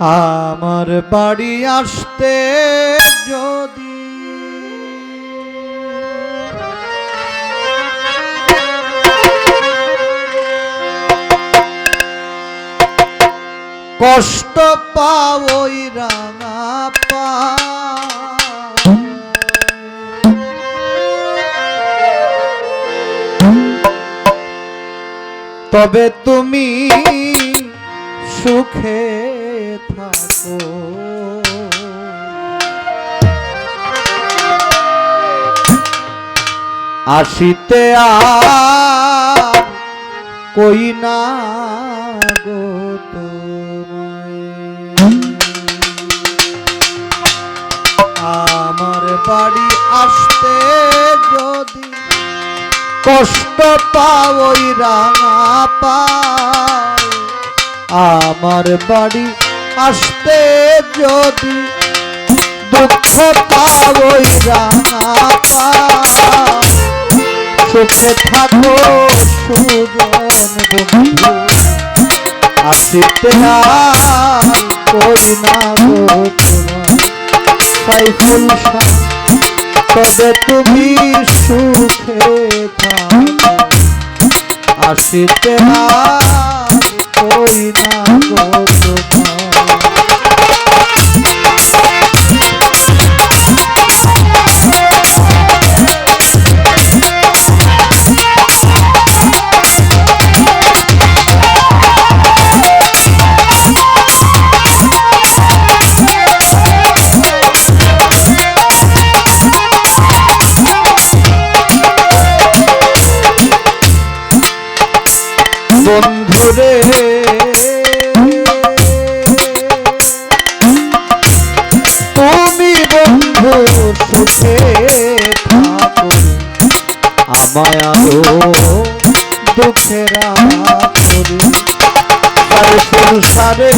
আমার বাড়ি আসতে যদি কষ্ট পাওই রাঙা পা। তবে তুমি সুখে থাকো আসিতে আর কই না গো। আমার বাড়ি আসতে যদি কষ্ট পাওই রাঙা পায় আমার বাড়ি আসতে যদি দুঃখ পায় সুখে থাকো সুজন আসিতে কই না তবে তুমি সুখে থাকো। আসিতে না আমায় আরও দুঃখে রাখরি সারে সংসারে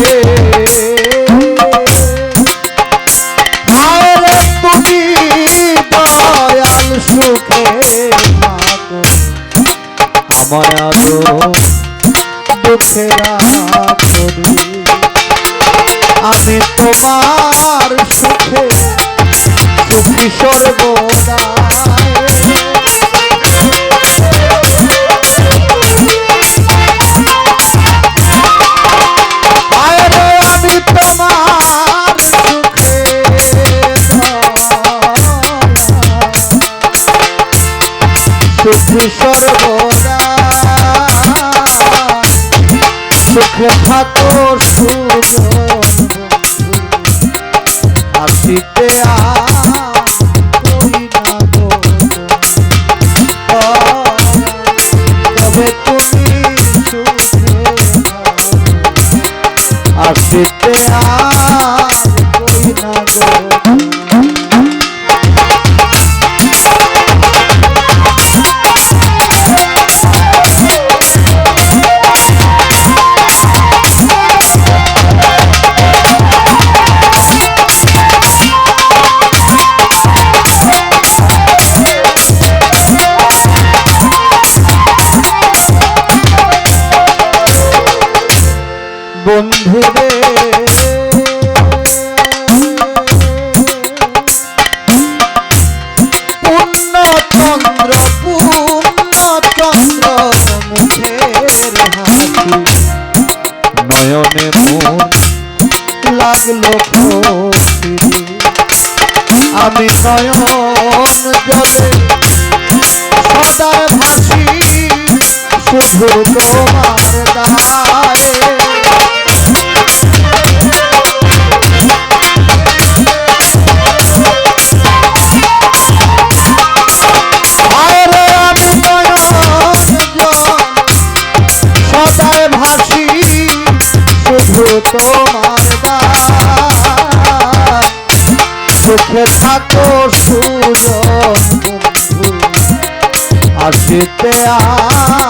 তুমি দয়াল সুখে দুঃখেরা আমি তোমার সুখে সুখী সর্বদায় সুখী সর্বদা। সুখে থাকো সুখ আসিতে আর লাগল আমি নয়ন জলে সদা ভাসি শুধু তোমার দায়ে। সদায় তোমার সুখে থাকো সুযোগ আসিতে আর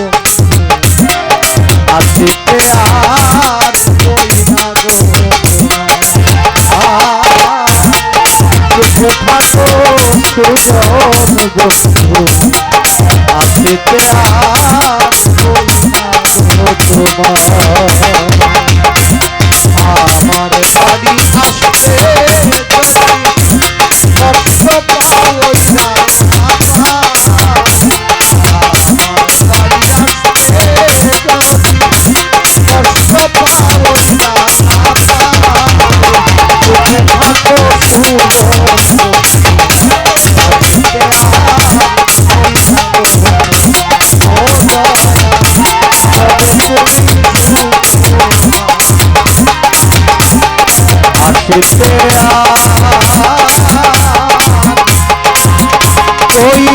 আসিতে আর কই না গো চোখে থাকো সূর্য বন্ধু আসিতে আর আমার বাড়ি আসতে আসিতে আর কই